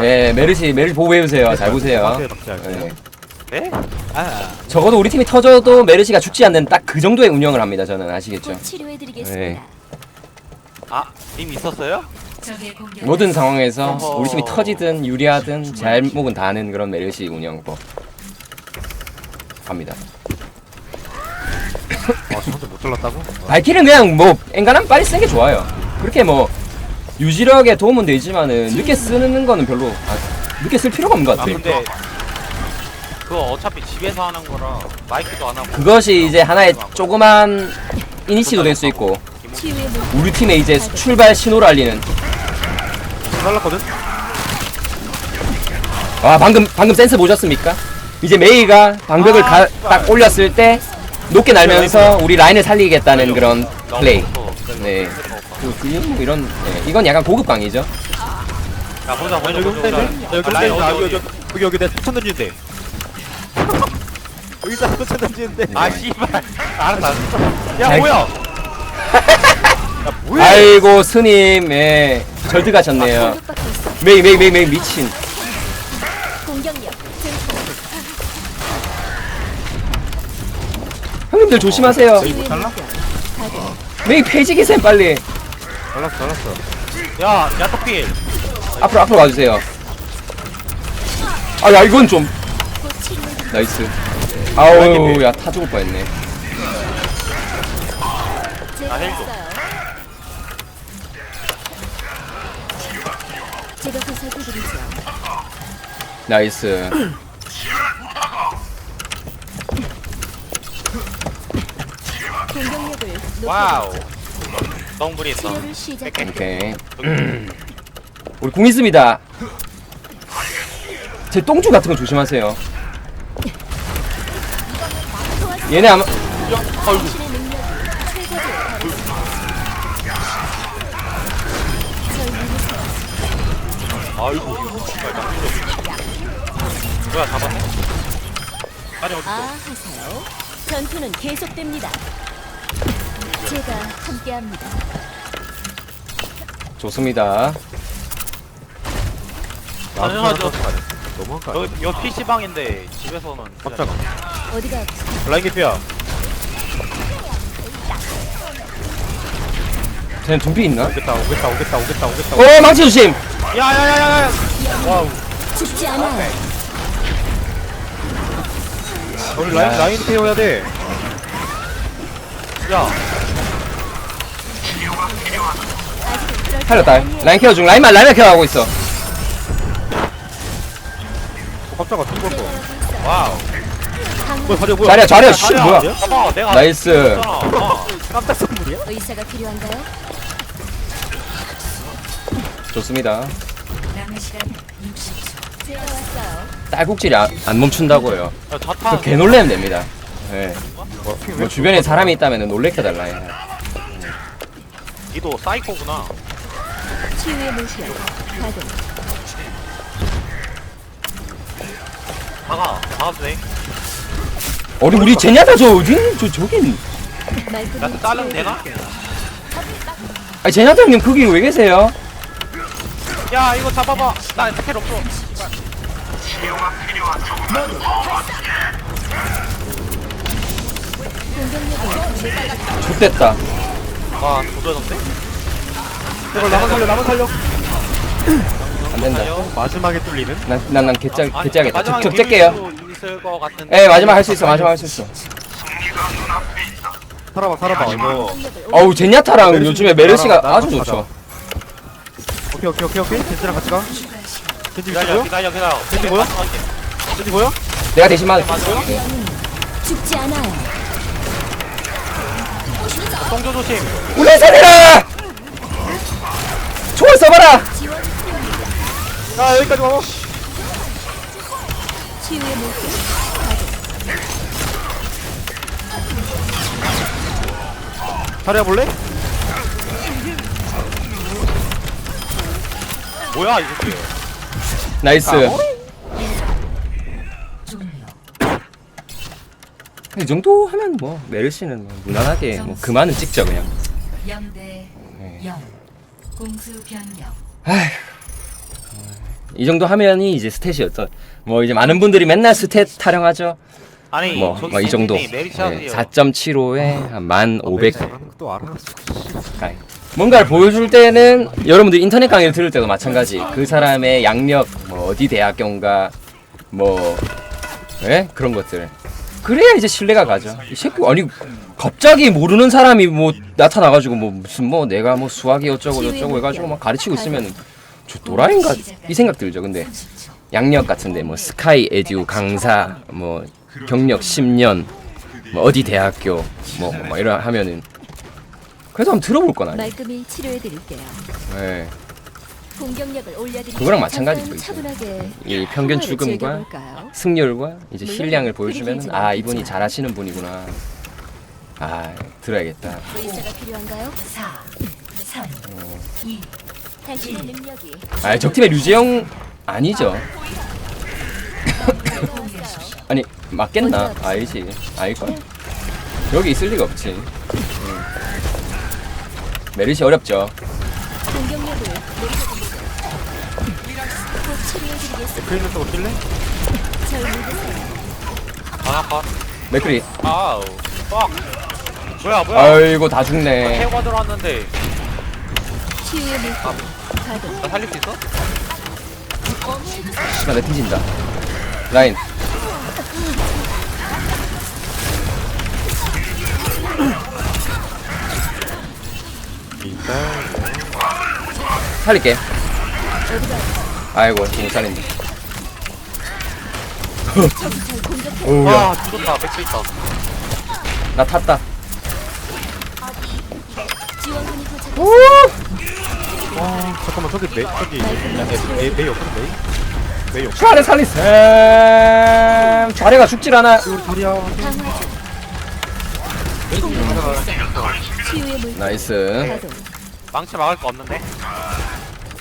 네, 메르시 메르시 보고 해보세요. 잘 보세요. 박스에 박스에 네. 네? 아 적어도 우리 팀이 터져도 메르시가 죽지 않는 딱 그 정도의 운영을 합니다. 저는 아시겠죠? 곧 치료해드리겠습니다. 네. 아, 님 있었어요? 적의 공격. 모든 상황에서 어허. 우리 팀이 터지든 유리하든 잘목은 다는 그런 메르시 운영법 합니다. 아, 저 혼자 못 잘랐다고? 어. 발키는 그냥 뭐 엔간하면 빨리 쓰는 게 좋아요. 그렇게 뭐 유지력에 도움은 되지만은 늦게 쓰는 거는 별로 아, 늦게 쓸 필요가 없는 것 아, 같아요. 근데 그거 어차피 집에서 하는 거라 마이크도 안 하고 그것이 이제 하나의 조그만 이니시도 될 수 있고 치유의 물. 우리 팀의 이제 출발 신호를 알리는 잘랐거든? 와 방금 방금 센스 보셨습니까? 이제 메이가 방벽을 아, 가- 씨발. 딱 올렸을 때 높게 날면서 우리 라인을 살리겠다는 그런 플레이. 네. 그, 그, 뭐 이런 네. 이건 약간 고급 강의죠. 야 보자 보자 여기 보자 보자? 여기 아? 아, 어디, 여기, 어디? 여기, 여기 내가 포천 던지는데. 여기다 포천 던지는데. 아 씨발 알았어 알았어 야 잘- 뭐야 야, 뭐야? 아이고 스님, 예, 절드 가셨네요. 공격받고 있어. 메이 메이 메이 메이 미친. 공격력 증폭. 형님들 조심하세요. 달라? 메이 페이지기셈 빨리 잘랐어, 잘랐어. 야 야토필 앞으로 앞으로 가주세요. 아 야 이건 좀. 나이스. 아우 야 타 죽을 뻔했네. 제가 아. 제가 보살펴드리죠. 나이스. 공격력을 높여 와우 치료를 시작. 오케이. 우리 공 있습니다. 제 똥주 같은 거 조심하세요. 얘네 아마 당신의 능력이. 아이고 낭비로 뭐야 잡았네 아니 어딨어 아 하세요. 전투는 계속됩니다. 제가 함께합니다. 좋습니다. 당연하죠. 너무한 거 아니야? 여기 여기 PC방인데 집에서는 깜짝아. 어디가 아프세요? 라인 개피야. 쟤는 둠피 있나? 오겠다, 오겠다, 오겠다, 오겠다, 오겠다. 어 망치 조심. 야야야야야 와우 죽지 않아요. 우리 라인, 라인 케어해야 돼. 야 아직은 그럴 살렸다. 라인 케어 중. 라인만 라인만 케어 하고 있어. 어, 깜짝아, 죽었어. 와우 뭐야, 자리야, 뭐야? 자리야 자리야 씨 아니야, 뭐야? 봐봐 내가 나이스. 했잖아. 어. 깜짝 선물이야? 의사가 필요한가요? 좋습니다. 제가 왔어요. 딸꾹질이 안, 안 멈춘다고요. 야, 자타 그개 놀래면 됩니다. 예. 뭐, 뭐 주변에 사람이 있다면 놀래켜달라 해. 니도 사이코구나 치유의 물결. 가동. 다가 다가도 돼 어리 우리 제냐다 저 어디 저 저긴. 말끔히 나한테 잘라면 치료해드릴게요. 되나? 아니 제냐다 형님 거기 왜 계세요? 야 이거 잡아봐 나 스킬 없어 좋됐다. 와 도전인데? 제발 나만 살려, 나만 살려. 안 된다. 마지막에 뚫리는? 난난난 개짜 아니, 개짜겠다. 마지막에 적수 있을 것 같은데 예 마지막 할 수 있어. 마지막 할 수 있어. 살아봐, 살아봐. 이거. 어우 제냐타랑 메르시 요즘에 메르시가 나랑 아주 같이 좋죠. 오케이, 오케이, 오케이, 오케이. 젠지랑 같이 가. 젠지 기다려? 기다려 기다려 젠지 뭐야? 젠지 보여? 내가 대신 맞. 죽지 않아요. 똥조 조심 우리 살리라. 써봐라. 아, 여기까지 와봐. 치유의 물결. 자리야 볼래? 뭐야 이 새끼 나이스. 이 정도 하면 뭐 메르시는 뭐 무난하게 뭐 그만은 찍죠 그냥. 0대 0 공수 변경. 이 정도 하면이 이제 스탯이었죠. 뭐 이제 많은 분들이 맨날 스탯 타령하죠. 아니 뭐 저기 이 정도. 메리시아세요 4.75에 한 1,500. 잘하는 것도 알아. 가까이. 뭔가를 보여줄 때는 여러분들 인터넷 강의를 들을 때도 마찬가지. 그 사람의 양력, 뭐 어디 대학교인가, 뭐 예? 그런 것들. 그래야 이제 신뢰가 가죠. 이 새끼 아니 갑자기 모르는 사람이 뭐 나타나가지고 뭐 무슨 뭐 내가 뭐 수학이 어쩌고 저쩌고 해가지고 막 가르치고 있으면 저 도라인가 이 생각 들죠. 근데 양력 같은데 뭐 스카이 에듀 강사 뭐 경력 10년 뭐 어디 대학교 뭐, 뭐 이런 하면은 그래도 한번 들어볼 건 아니에요. 말끔히 치료해 드릴게요. 네. 공격력을 올려드릴게요. 그거랑 마찬가지죠, 이제. 차분하게 이 평균 출금과 즐겨볼까요? 승률과 이제 물론 실량을 보여주면 아 이분이. 잘하시는 분이구나. 아 들어야겠다. 의사가 필요한가요? 4, 3, 2. 당신의 능력이 아 적팀의 류재영 아니죠? 아니 맞겠나? 아니지 아닐걸? 여기 있을 리가 없지. 음. 메르시 어렵죠. 그 쪽으로 뛸래? 절 믿으세요. 아나카 맥크리. 아우 빡 뭐야 뭐야 아이고 다 죽네. 태우가 들어왔는데 치유의 가동. 나 살릴 수 있어? 시간 내 뒤진다. 라인. 일단 살릴게. 아이고 못 살린다. 오야. 와 죽었다 백스 있다 나 탔다. 와 잠깐만 저기 메 저기 메이 메이 없거든 메이 메이 없. 좌래 살리셈. 좌래가 죽질 않아. 우리 물결 나이스. 망치 막을 거 없는데?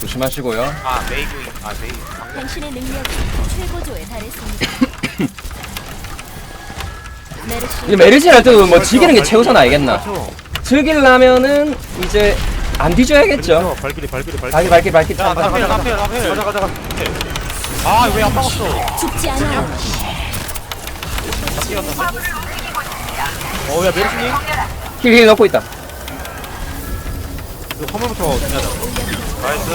조심하시고요. 아 메이구인 아 메이 당신의 능력이 최고조에 달했습니다. 메르시 메르시 할 때도 뭐 지기는 게 최우선 아니겠나? 그렇죠. 즐기려면은 이제 안 뒤져야겠죠. 그렇죠. 발길이 발길이 발길이. 발기 발기 발기 야참 나필 나필 나필 가자 가자 가자. 아왜 안 막았어 죽지 않아요. 어야 메르스님. 힐힐 넣고 있다. 이거 화물부터 중요하다. 나이스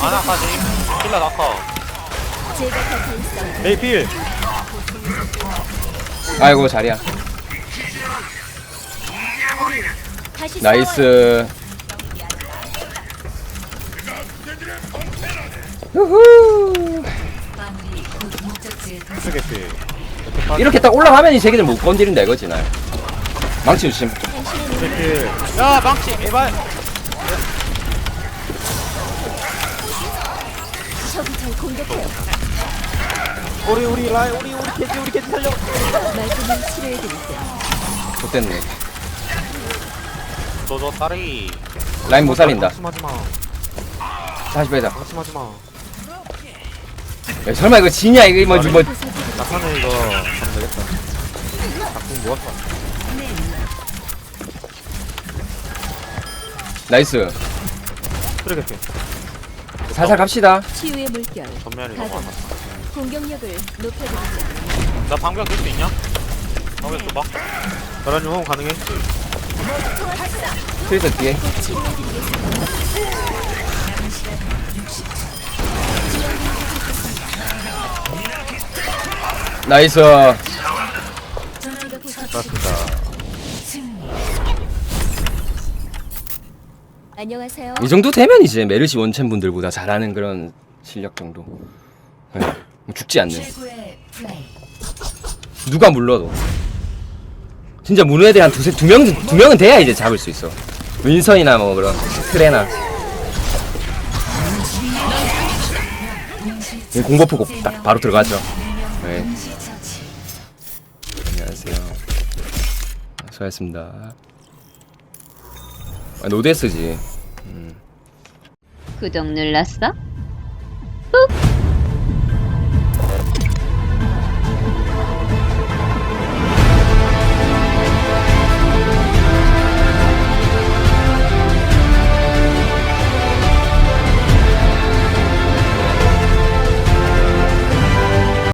아나 카지 킬러 나카 제가 곁에 있어. 메이 필. 아이고 자리야. 나이스. 후후. 이렇게 딱 올라가면 이 새끼들 못 건드린다 이거지 나. 망치 조심. 필. 야 망치 에발 적이 절 공격해요. 우리 우리 라이 우리 우리 캐지 우리 캐지 살려. 말끔히 치료해드릴게요. 좋됐네. 저저 딸이 라인 못 살린다. 방심하지 마. 다시 빼자. 방심하지 마. 야, 설마 이거 지냐 이거 뭐 뭐. 부서지고 나사는 이거 가면 되겠다. 작품 모았어. 나이스. 쓰레기 필. 살살 갑시다. 치유의 물결 전면이 너무 가동. 많아 공격력을 높여드릴게요. 나 방벽 낄수 있냐? 방벽 줘봐 나란히 호응 가능해? 트위터 뒤에. 나이스. 맞습니다. 안녕하세요. 이 정도 되면 이제 메르시 원챔 분들보다 잘하는 그런 실력 정도. 네. 뭐 죽지 않는. 누가 물러도. 진짜 무는 애들 한 두세 두명 두 명은 돼야 이제 잡을 수 있어. 윈선이나 뭐 그런 트레나. 이 공버프고 딱 바로 들어가죠. 네. 안녕하세요. 수고하셨습니다. 아, 노데스지. 구독 눌렀어? 꾹!